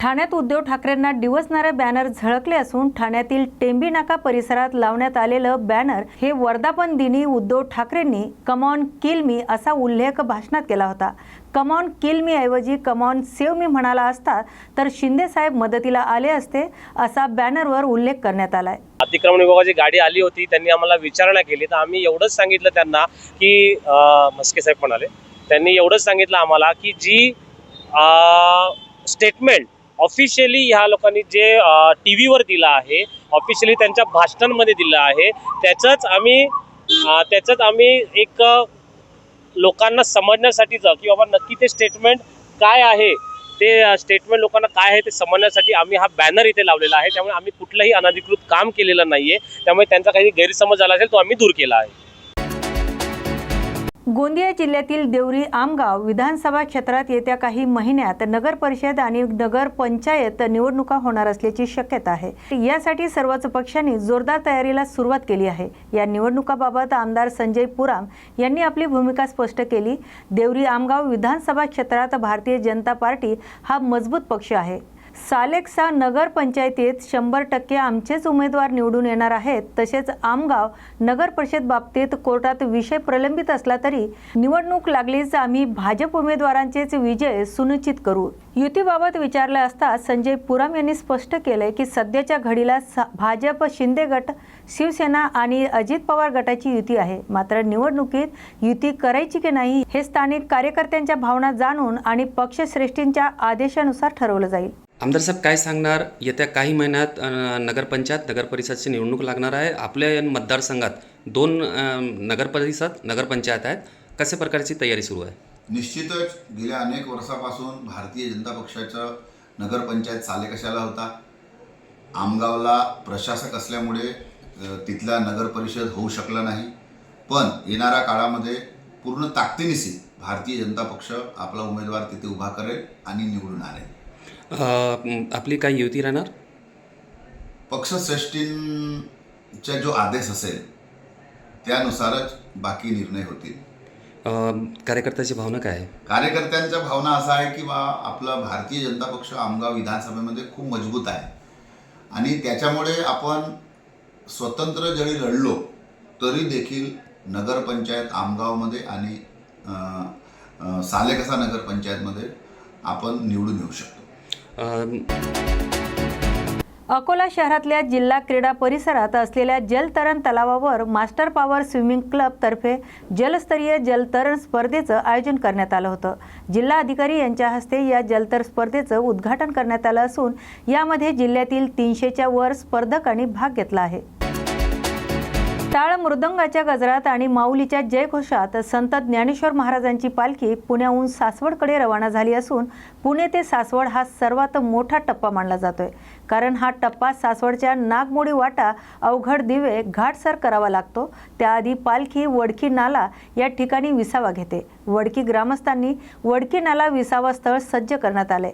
ठाण्यात उद्धव ठाकरेंना डिवसणारे बॅनर झळकले असून ठाण्यातील टेंबी नाका परिसरात लावण्यात आलेलं बॅनर हे वर्धापन दिनी उद्धव ठाकरेंनी कमॉन किल मी असा उल्लेख भाषणात केला होता. कमॉन किल मी ऐवजी कमॉन सेव मी म्हणाला असता तर शिंदे साहेब मदतीला आले असते असा बॅनरवर उल्लेख करण्यात आलाय. अतिक्रमण विभागाची गाडी आली होती त्यांनी आम्हाला विचारणा केली. तर आम्ही एवढंच सांगितलं त्यांना की अं, म्हस्के साहेब म्हणाले त्यांनी एवढंच सांगितलं आम्हाला की जी स्टेटमेंट ऑफिशियली ह्या लोकांनी जे टी व्हीवर दिलं आहे ऑफिशियली त्यांच्या भाषणांमध्ये दिलं आहे त्याचंच आम्ही त्याचंच आम्ही एक लोकांना समजण्यासाठीचं की बाबा नक्की ते स्टेटमेंट काय आहे ते स्टेटमेंट लोकांना काय आहे ते समजण्यासाठी आम्ही हा बॅनर इथे लावलेला आहे त्यामुळे आम्ही कुठलंही अनधिकृत काम केलेलं नाही आहे त्यामुळे त्यांचा काही गैरसमज झाला असेल तो आम्ही दूर केला आहे. गोंदिया जिल्ह्यातील देवरी आमगाव विधानसभा क्षेत्रात येत्या काही महिन्यात नगर परिषद आणि नगर पंचायत निवडणुका होणार असल्याची शक्यता आहे. यासाठी सर्वच पक्षांनी जोरदार तयारीला सुरुवात केली आहे. या निवडणुकाबाबत आमदार संजय पुराम यांनी आपली भूमिका स्पष्ट केली. देवरी आमगाव विधानसभा क्षेत्रात भारतीय जनता पार्टी हा मजबूत पक्ष आहे. सालेक्सा नगरपंचायतीत शंभर टक्के आमचेच उमेदवार निवडून येणार आहेत. तसेच आमगाव नगर परिषद बाबतीत कोर्टात विषय प्रलंबित असला तरी निवडणूक लागलीच आम्ही भाजप उमेदवारांचेच विजय सुनिश्चित करू. युतीबाबत विचारलं असता संजय पुराम यांनी स्पष्ट केलंय की सध्याच्या घडीला भाजप शिंदे गट शिवसेना आणि अजित पवार गटाची युती आहे. मात्र निवडणुकीत युती करायची की नाही हे स्थानिक कार्यकर्त्यांच्या भावना जाणून आणि पक्षश्रेष्ठींच्या आदेशानुसार ठरवलं जाईल. आमदार साहेब काय सांगणार? येत्या काही महिन्यात नगरपंचायत नगरपरिषदची निवडणूक लागणार आहे. आपल्या मतदारसंघात दोन नगरपरिषद नगरपंचायत आहेत. कशा प्रकारची तयारी सुरू आहे? निश्चितच गेल्या अनेक वर्षापासून भारतीय जनता पक्षाचं नगरपंचायत चाले कशाला होता? आमगावला प्रशासक असल्यामुळे तिथला नगरपरिषद होऊ शकला नाही. पण येणाऱ्या काळामध्ये पूर्ण ताकदीनिशी भारतीय जनता पक्ष आपला उमेदवार तिथे उभा करेल आणि निवडून आणेल. आपली काय युती राहणार? पक्षश्रेष्ठींचा जो आदेश असेल त्यानुसारच बाकी निर्णय होतील. कार्यकर्त्याची भावना काय आहे? कार्यकर्त्यांच्या भावना असा आहे की बा आपला भारतीय जनता पक्ष आमगाव विधानसभेमध्ये खूप मजबूत आहे. आणि त्याच्यामुळे आपण स्वतंत्र जरी लढलो तरी देखील नगरपंचायत आमगावमध्ये आणि सालेकसा नगरपंचायतमध्ये आपण निवडून येऊ शकतो. अकोला शहरातल्या जिल्हा क्रीडा परिसरात असलेल्या जलतरण तलावावर मास्टर पॉवर स्विमिंग क्लबतर्फे जलस्तरीय जलतरण स्पर्धेचं आयोजन करण्यात आलं होतं. जिल्हा अधिकारी यांच्या हस्ते या जलतर स्पर्धेचं उद्घाटन करण्यात आलं असून यामध्ये जिल्ह्यातील तीनशेच्या वर स्पर्धकांनी भाग घेतला आहे. टाळ मृदंगाच्या गजरात आणि माऊलीच्या जयघोषात संत ज्ञानेश्वर महाराजांची पालखी पुण्याहून सासवडकडे रवाना झाली असून पुणे ते सासवड हा सर्वात मोठा टप्पा मानला जातोय. कारण हा टप्पा सासवडच्या नागमोडी वाटा अवघड दिवे घाटसर करावा लागतो. त्याआधी पालखी वडकी नाला या ठिकाणी विसावा घेते. वडकी ग्रामस्थांनी वडकी नाला विसावा स्थळ सज्ज करण्यात आले.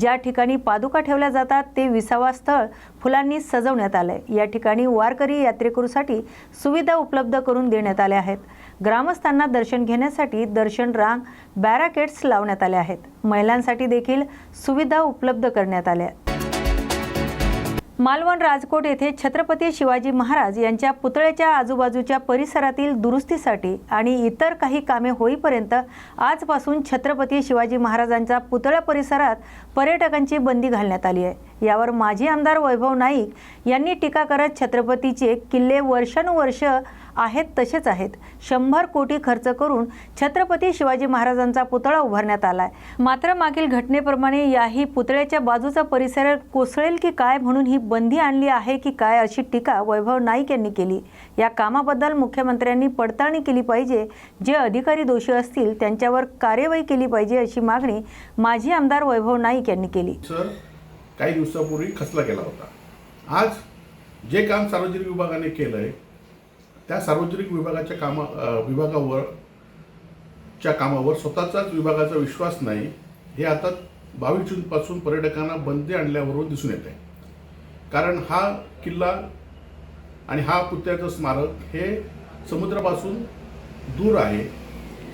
ज्या ठिकाणी पादुका ठेवल्या जातात ते विसावा स्थळ फुलांनी सजवण्यात आले. या ठिकाणी वारकरी यात्रेकरूसाठी सुविधा उपलब्ध करून देण्यात आल्या आहेत. ग्रामस्थांना दर्शन घेण्यासाठी दर्शन रांग बॅराकेट्स लावण्यात आल्या आहेत. महिलांसाठी देखील सुविधा उपलब्ध करण्यात आल्या. मालवण राजकोट येथे छत्रपती शिवाजी महाराज यांच्या पुतळ्याच्या आजूबाजूच्या परिसरातील दुरुस्तीसाठी आणि इतर काही कामे होईपर्यंत आजपासून छत्रपती शिवाजी महाराजांच्या पुतळा परिसरात पर्यटकांची बंदी घालण्यात आली आहे. यावर माजी आमदार वैभव नाईक यांनी टीका करत छत्रपतीचे किल्ले वर्षानुवर्ष आहेत तसेच आहेत. शंभर कोटी खर्च करून छत्रपती शिवाजी महाराजांचा पुतळा उभारण्यात आलाय. मात्र मागील घटनेप्रमाणे याही पुतळ्याच्या बाजूचा परिसर कोसळेल की काय म्हणून ही बंदी आणली आहे की काय अशी टीका वैभव नाईक यांनी केली? या कामाबद्दल मुख्यमंत्र्यांनी पडताळणी केली पाहिजे. जे अधिकारी दोषी असतील त्यांच्यावर कार्यवाही केली पाहिजे अशी मागणी माजी आमदार वैभव नाईक यांनी केली. सर काही दिवसापूर्वी खचला गेला होता. आज जे काम सार्वजनिक विभागाने केलं आहे त्या सार्वजनिक विभागाच्या कामा विभागावर च्या कामावर स्वतःचाच विभागाचा विश्वास नाही हे आता बावीस जूनपासून पर्यटकांना बंदी आणल्यावरून दिसून येत आहे कारण हा किल्ला आणि हा पुतळ्याचं स्मारक हे समुद्रापासून दूर आहे.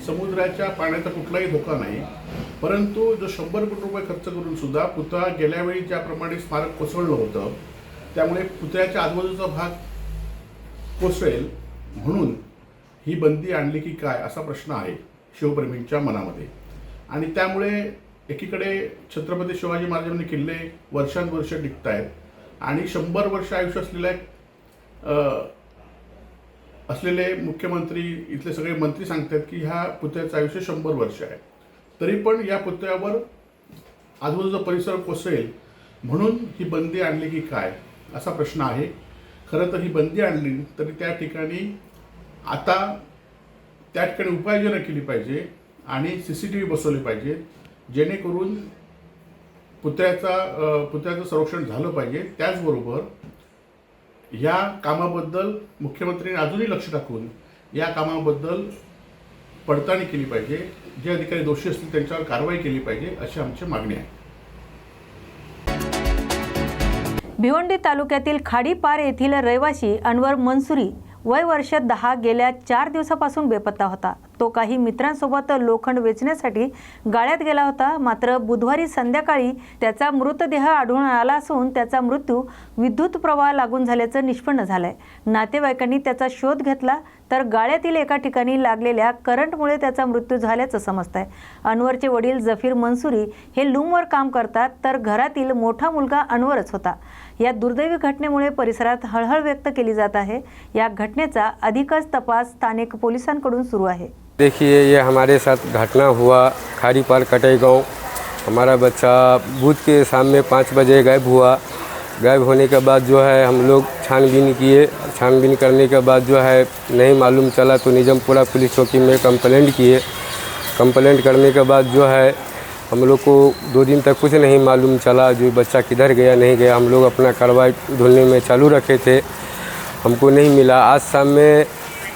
समुद्राच्या पाण्याचा कुठलाही धोका नाही. परंतु जो शंभर कोटी रुपये खर्च करून सुद्धा पुतळा गेल्या वेळी ज्याप्रमाणे स्मारक कोसळलं होतं त्यामुळे पुतळ्याच्या आजूबाजूचा भाग कोसळेल म्हणून ही बंदी आणली की काय असा प्रश्न आहे शिवप्रेमींच्या मनामध्ये. आणि त्यामुळे एकीकडे छत्रपती शिवाजी महाराजांनी किल्ले वर्षानुवर्ष टिकत आहेत आणि शंभर वर्ष आयुष्य असलेल्या असलेले मुख्यमंत्री इथले सगळे मंत्री सांगतात की ह्या पुतळ्याचं आयुष्य शंभर वर्ष आहे. तरी पण या पुतळ्यावर आजूबाजूचा परिसर कोसळेल. म्हणून ही बंदी आणली की काय? असा प्रश्न आहे. खरं तर ही बंदी आणली तरी त्या ठिकाणी आता त्या ठिकाणी उपाययोजना केली पाहिजे आणि सी सी टी व्ही बसवले पाहिजे जेणेकरून पुतळ्याचा पुतळ्याचं संरक्षण झालं पाहिजे. त्याचबरोबर या कामाबद्दल मुख्यमंत्र्यांनी अजूनही लक्ष टाकून या कामाबद्दल पडताळणी केली पाहिजे. जे अधिकारी दोषी असतील त्यांच्यावर कारवाई केली पाहिजे अशी आमची मागणी आहे. भिवंडी तालुक्यातील खाडीपार येथील रहिवासी अनवर मनसुरी वय वर्ष दहा गेल्या चार दिवसापासून बेपत्ता होता. तो काही मित्रांसोबत लोखंड वेचण्यासाठी गाळ्यात गेला होता. मात्र बुधवारी संध्याकाळी त्याचा मृतदेह आढळून आला असून त्याचा मृत्यू विद्युत प्रवाह लागून झाल्याचं निष्पन्न झालंय. नातेवाईकांनी त्याचा शोध घेतला तर गाळ्यातील एका ठिकाणी लागलेल्या करंटमुळे त्याचा मृत्यू झाल्याचं समजतंय. अनवरचे वडील जफीर मनसुरी हे लूमवर काम करतात तर घरातील मोठा मुलगा अनवरच होता. या दुर्दैवी घटनेमुळे परिसरात हळहळ व्यक्त केली जात आहे. या घटनेचा अधिकच तपास स्थानिक पोलिसांकडून सुरू आहे. देखिए ये हमारे साथ घटना हुआ खारी पार कटई गाँव हमारा बच्चा बूथ के सामने पाँच बजे गायब हुआ। गायब होने के बाद जो है हम लोग छानबीन किए। छानबीन करने के बाद जो है नहीं मालूम चला तो निजमपुरा पुलिस चौकी में कंप्लेंट किए। कंप्लेंट करने के बाद जो है हम लोग को दो दिन तक कुछ नहीं मालूम चला जो बच्चा किधर गया, नहीं गया। हम लोग अपना कार्रवाई ढूँढने में चालू रखे थे। हमको नहीं मिला। आज शाम में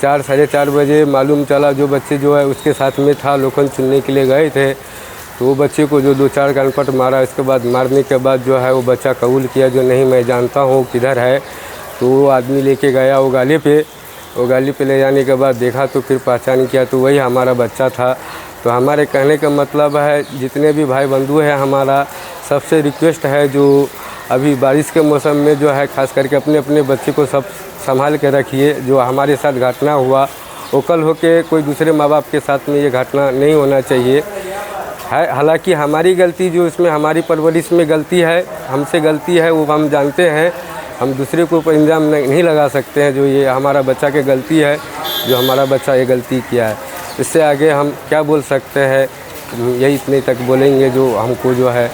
चार, साढ़े चार बजे मालूम चला जो बच्चे जो है उसके साथ में था, लोखंड चुनने के लिए गए थे। तो वो बच्चे को जो दो चार गनपट मारा, इसके बाद मारने के बाद जो है वो बच्चा कबूल किया जो नहीं, मैं जानता हूँ किधर है। तो वो आदमी लेके गया वो गाली पे। वो गाली पे ले जाने के बाद देखा तो फिर पहचान किया तो वही हमारा बच्चा था। तो हमारे कहने का मतलब है, जितने भी भाई बंधु हैं, हमारा सबसे रिक्वेस्ट है जो अभी बारिश के मौसम में जो है, खास करके अपने अपने बच्चे को सब संभाल के रखिए, जो हमारे साथ घटना हुआ। वो कल होके कोई दूसरे माँ बाप के साथ में ये घटना नहीं होना चाहिए। है, हालाँकि हमारी गलती जो इसमें, हमारी परवरिश में गलती है, हमसे गलती है, वो हम जानते हैं। हम दूसरे को ऊपर इल्ज़ाम नहीं नहीं लगा सकते हैं, जो ये हमारा बच्चा की गलती है, जो हमारा बच्चा ये गलती किया है। इससे आगे हम क्या बोल सकते हैं? यही इतने तक बोलेंगे जो हमको जो है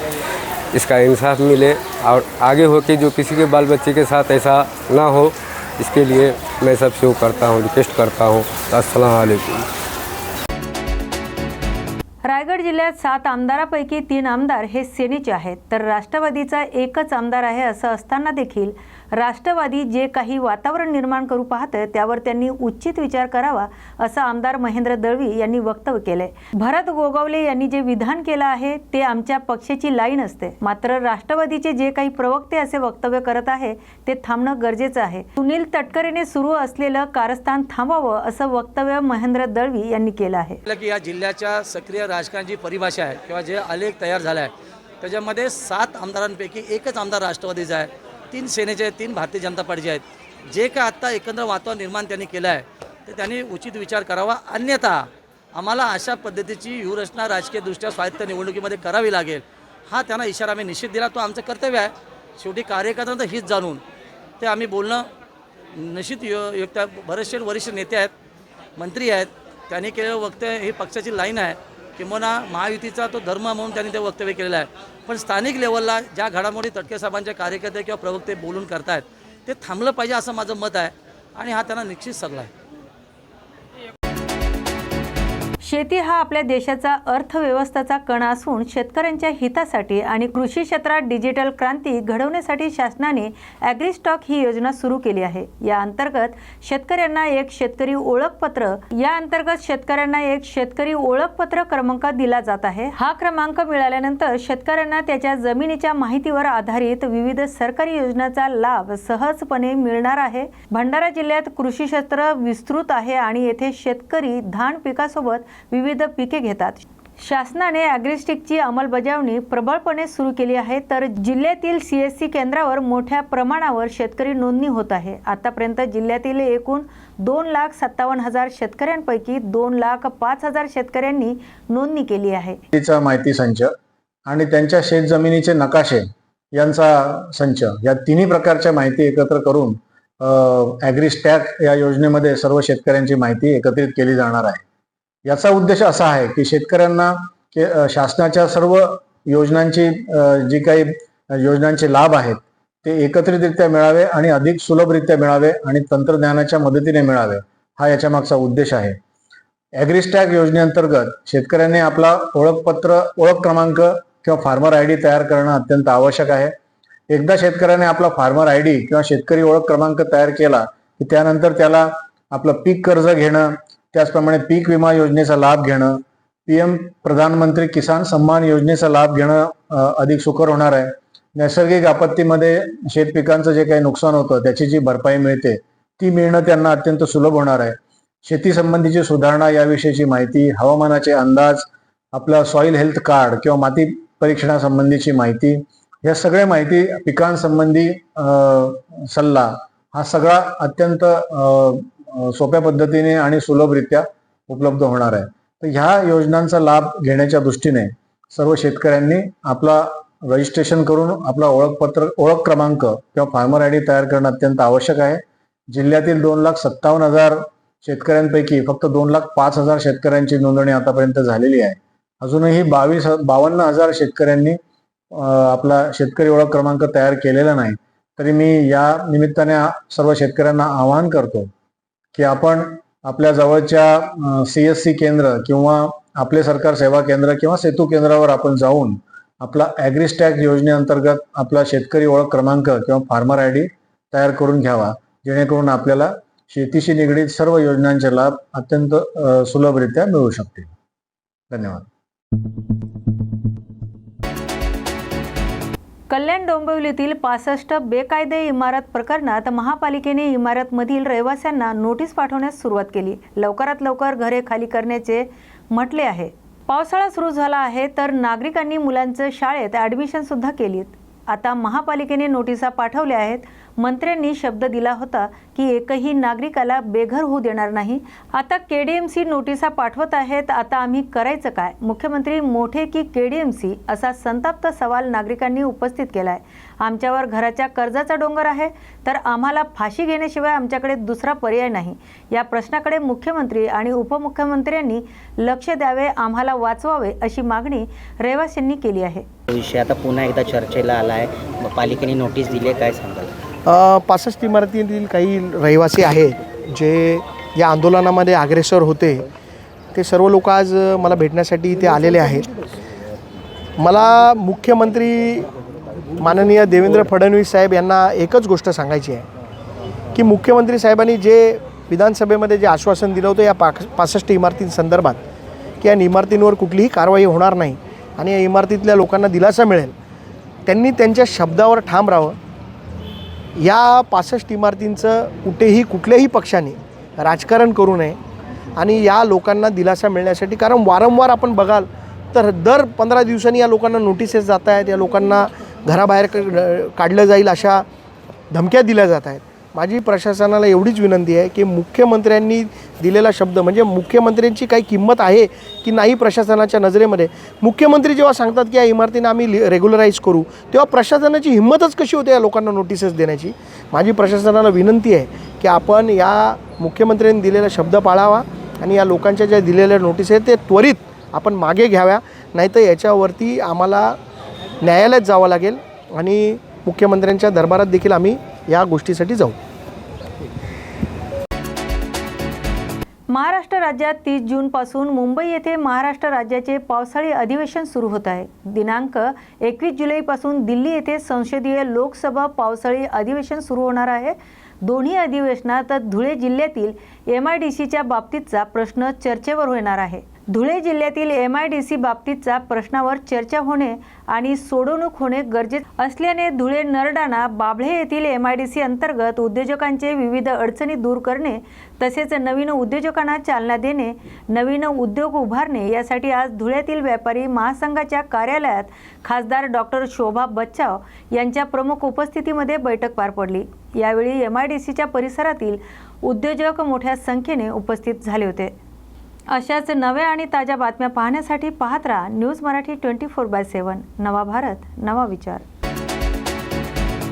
इसका इंसाफ मिले और आगे हो के जो किसी के बाल बच्चे के साथ ऐसा ना हो इसके लिए मैं सबसे वो करता हूँ रिक्वेस्ट करता हूँ। असलकुम रायगड जिल्ह्यात सात आमदारापैकी तीन आमदार हे सेनेचे आहेत. तर राष्ट्रवादीचा एकच आमदार आहे असं असताना देखील राष्ट्रवादी जे काही वातावरण निर्माण करू पाहतं त्यावर त्यांनी उचित विचार करावा असं आमदार महेंद्र दळवी यांनी वक्तव्य केलंय. भरत गोगावले यांनी जे विधान केलं आहे ते आमच्या पक्षाची लाईन असते. मात्र राष्ट्रवादीचे जे काही प्रवक्ते असे वक्तव्य करत आहे ते थांबणं गरजेचं आहे. सुनील तटकरेने सुरू असलेलं कारस्थान थांबावं असं वक्तव्य महेंद्र दळवी यांनी केलं आहे. की या जिल्ह्याच्या सक्रिय राजकारणाची परिभाषा आहे किंवा जे आलेख तयार झाला आहे त्याच्यामध्ये सात आमदारांपैकी एकच आमदार राष्ट्रवादीचा आहे. तीन सेनेचे आहेत तीन भारतीय जनता पार्टीचे आहेत. जे काय आत्ता एकंदर वातावरण निर्माण त्यांनी केलं आहे ते त्यांनी उचित विचार करावा. अन्यथा आम्हाला अशा पद्धतीची व्यूहरचना राजकीयदृष्ट्या स्वायत्त निवडणुकीमध्ये करावी लागेल. हा त्यांना इशारा आम्ही निश्चित दिला. तो आमचं कर्तव्य आहे. शेवटी कार्यकर्त्यांचं हित जाणून ते आम्ही बोलणं निश्चित यो योग्य बरेचसे वरिष्ठ नेते आहेत मंत्री आहेत त्यांनी केलेलं वक्तव्य ही पक्षाची लाईन आहे. किंबहुना महायुतीचा तो धर्म म्हणून त्यांनी ते वक्तव्य केलेलं आहे. पण स्थानिक लेवलला ज्या घडामोडी तटके साहेबांचे कार्यकर्ते किंवा प्रवक्ते बोलून करतायत ते थांबलं पाहिजे असं माझं मत आहे आणि हा त्यांना निश्चित सल्ला आहे. शेती हा आपल्या देशाचा अर्थव्यवस्थेचा कणा असून शेतकऱ्यांच्या हितासाठी आणि कृषी क्षेत्रात डिजिटल क्रांती घडवण्यासाठी शासनाने ॲग्रीस्टॉक ही योजना सुरू केली आहे. या अंतर्गत शेतकऱ्यांना एक शेतकरी ओळखपत्र या अंतर्गत शेतकऱ्यांना एक शेतकरी ओळखपत्र क्रमांक दिला जात आहे. हा क्रमांक मिळाल्यानंतर शेतकऱ्यांना त्याच्या जमिनीच्या माहितीवर आधारित विविध सरकारी योजनांचा लाभ सहजपणे मिळणार आहे. भंडारा जिल्ह्यात कृषी क्षेत्र विस्तृत आहे आणि येथे शेतकरी धान पिकासोबत विविध पिके घेतात. शासनाने ॲग्रिस्टिकची अंमलबजावणी प्रबळपणे सुरू केली आहे तर जिल्ह्यातील सी एस सी केंद्रावर मोठ्या प्रमाणावर शेतकरी नोंदणी होत आहे. आतापर्यंत जिल्ह्यातील एकूण दोन लाख सत्तावन्न हजार शेतकऱ्यांपैकी दोन लाख पाच हजार शेतकऱ्यांनी नोंदणी केली आहे. तिचा माहिती संच आणि त्यांच्या शेतजमिनीचे नकाशे यांचा संच या तिन्ही प्रकारच्या माहिती एकत्र करून ॲग्रिस्टॅक या योजनेमध्ये सर्व शेतकऱ्यांची माहिती एकत्रित केली जाणार आहे. याचा उद्देश असा आहे की शेतकऱ्यांना शासनाच्या सर्व योजनांची जी काही योजनांचे लाभ आहेत ते एकत्रितरित्या मिळावे आणि अधिक सुलभरित्या मिळावे आणि तंत्रज्ञानाच्या मदतीने मिळावे हा याच्या मागचा उद्देश आहे. ॲग्रिस्टॅग योजनेअंतर्गत शेतकऱ्यांनी आपला ओळखपत्र ओळख क्रमांक किंवा फार्मर आय डी तयार करणं अत्यंत आवश्यक आहे. एकदा शेतकऱ्याने आपला फार्मर आय डी किंवा शेतकरी ओळख क्रमांक तयार केला की त्यानंतर त्याला आपलं पीक कर्ज घेणं त्याचप्रमाणे पीक विमा योजनेचा लाभ घेणं पी एम प्रधानमंत्री किसान सन्मान योजनेचा लाभ घेणं अधिक सुकर होणार आहे. नैसर्गिक आपत्तीमध्ये शेत पिकांचं जे काही नुकसान होतं त्याची जी भरपाई मिळते ती मिळणं त्यांना अत्यंत सुलभ होणार आहे. शेती संबंधीची सुधारणा याविषयीची माहिती हवामानाचे अंदाज आपला सॉईल हेल्थ कार्ड किंवा माती परीक्षणासंबंधीची माहिती या सगळ्या माहिती पिकांसंबंधी सल्ला हा सगळा अत्यंत सोप्या पद्धतीने आणि सुलभरित्या उपलब्ध होणार आहे. तर ह्या योजनांचा लाभ घेण्याच्या दृष्टीने सर्व शेतकऱ्यांनी आपला रजिस्ट्रेशन करून आपला ओळखपत्र ओळख क्रमांक किंवा फार्मर आय डी तयार करणं अत्यंत आवश्यक आहे. जिल्ह्यातील दोन लाख सत्तावन्न हजार शेतकऱ्यांपैकी फक्त दोन लाख पाच हजार शेतकऱ्यांची नोंदणी आतापर्यंत झालेली आहे. अजूनही बावीस बावन्न हजार शेतकऱ्यांनी आपला शेतकरी ओळख क्रमांक तयार केलेला नाही. तरी मी या निमित्ताने सर्व शेतकऱ्यांना आवाहन करतो की आपण आपल्या जवळच्या सी एस सी केंद्र किंवा आपले सरकार सेवा केंद्र किंवा सेतू केंद्रावर आपण जाऊन आपला ॲग्रिस्टॅग योजनेअंतर्गत आपला शेतकरी ओळख क्रमांक किंवा फार्मर आय डी तयार करून घ्यावा. जेणेकरून आपल्याला शेतीशी निगडीत सर्व योजनांचे लाभ अत्यंत सुलभरित्या मिळू शकतील. धन्यवाद. कल्याण डोंबिवलीतील पासष्ट बेकायदे इमारत प्रकरणात महापालिकेने इमारतमधील रहिवाशांना नोटीस पाठवण्यास सुरुवात केली. लवकरात लवकर घरे खाली करण्याचे म्हटले आहे. पावसाळा सुरू झाला आहे तर नागरिकांनी मुलांचं शाळेत ॲडमिशनसुद्धा केलीत. आता महापालिकेने नोटिसा पाठवल्या आहेत. मंत्र्यांनी शब्द दिला होता की एकही नागरिकाला बेघर होऊ देणार नाही. आता के डी एम सी नोटिसा पाठवत आहेत आता आम्ही करायचं काय? मुख्यमंत्री मोठे की के डी एम सी असा संतप्त सवाल नागरिकांनी उपस्थित केला आहे आमच्यावर घराच्या कर्जाचा डोंगर आहे तर आम्हाला फाशी घेण्याशिवाय आमच्याकडे दुसरा पर्याय नाही. या प्रश्नाकडे मुख्यमंत्री आणि उपमुख्यमंत्र्यांनी लक्ष द्यावे आम्हाला वाचवावे अशी मागणी रहिवाशांनी केली आहे. विषय आता पुन्हा एकदा चर्चेला आला आहे पालिकेने नोटीस दिली आहे काय सांगाल? पासष्ट इमारतीतील काही रहिवासी आहेत जे या आंदोलनामध्ये अग्रेसर होते ते सर्व लोक आज मला भेटण्यासाठी इथे आलेले आहेत. मला मुख्यमंत्री माननीय देवेंद्र फडणवीस साहेब यांना एकच गोष्ट सांगायची आहे की मुख्यमंत्री साहेबांनी जे विधानसभेमध्ये जे आश्वासन दिलं होतं या पाक पासष्ट इमारतींसंदर्भात की या इमारतींवर कुठलीही कारवाई होणार नाही आणि या इमारतीतल्या लोकांना दिलासा मिळेल त्यांनी त्यांच्या शब्दावर ठाम राहावं या पासष्ट इमारतींचं कुठेही कुठल्याही पक्षाने राजकारण करू नये आणि या लोकांना दिलासा मिळण्यासाठी कारण वारंवार आपण बघाल तर दर पंधरा दिवसांनी या लोकांना नोटिसेस जात आहेत या लोकांना घराबाहेर क- काढलं जाईल अशा धमक्या दिल्या जात आहेत. माझी प्रशासनाला एवढीच विनंती आहे की मुख्यमंत्र्यांनी दिलेला शब्द म्हणजे मुख्यमंत्र्यांची काही किंमत आहे की नाही प्रशासनाच्या नजरेमध्ये? मुख्यमंत्री जेव्हा सांगतात की या इमारतीनं आम्ही रेग्युलराईज करू तेव्हा प्रशासनाची हिंमतच कशी होते या लोकांना नोटिसेस देण्याची? माझी प्रशासनाला विनंती आहे की आपण या मुख्यमंत्र्यांनी दिलेला शब्द पाळावा आणि या लोकांच्या ज्या दिलेल्या नोटीस आहेत ते त्वरित आपण मागे घ्याव्या नाहीतर याच्यावरती आम्हाला न्यायालयात जावं लागेल आणि मुख्यमंत्र्यांच्या दरबारात देखील आम्ही या गोष्टीसाठी जाऊ. महाराष्ट्र राज्यात तीस जूनपासून मुंबई येथे महाराष्ट्र राज्याचे पावसाळी अधिवेशन सुरू होत आहे. दिनांक एकवीस जुलैपासून दिल्ली येथे संसदीय लोकसभा पावसाळी अधिवेशन सुरू होणार आहे. दोन्ही अधिवेशनात धुळे जिल्ह्यातील एम आय डी सीच्या बाबतीतचा प्रश्न चर्चेवर होणार आहे. धुळे जिल्ह्यातील एम आय डी सी बाबतीतचा प्रश्नावर चर्चा होणे आणि सोडवणूक होणे गरजेचे असल्याने धुळे नरडाणा बाभळे येथील एम आय डी सी अंतर्गत उद्योजकांचे विविध अडचणी दूर करणे तसेच नवीन उद्योजकांना चालना देणे नवीन उद्योग उभारणे यासाठी आज धुळ्यातील व्यापारी महासंघाच्या कार्यालयात खासदार डॉक्टर शोभा बच्चाव यांच्या प्रमुख उपस्थितीमध्ये बैठक पार पडली. यावेळी एम आय डी सीच्या परिसरातील उद्योजक मोठ्या संख्येने उपस्थित झाले होते. अशाच नव्या आणि ताज्या बातम्या पाहण्यासाठी पाहत राहा news Marathi twenty four by seven. नवा भारत नवा विचार.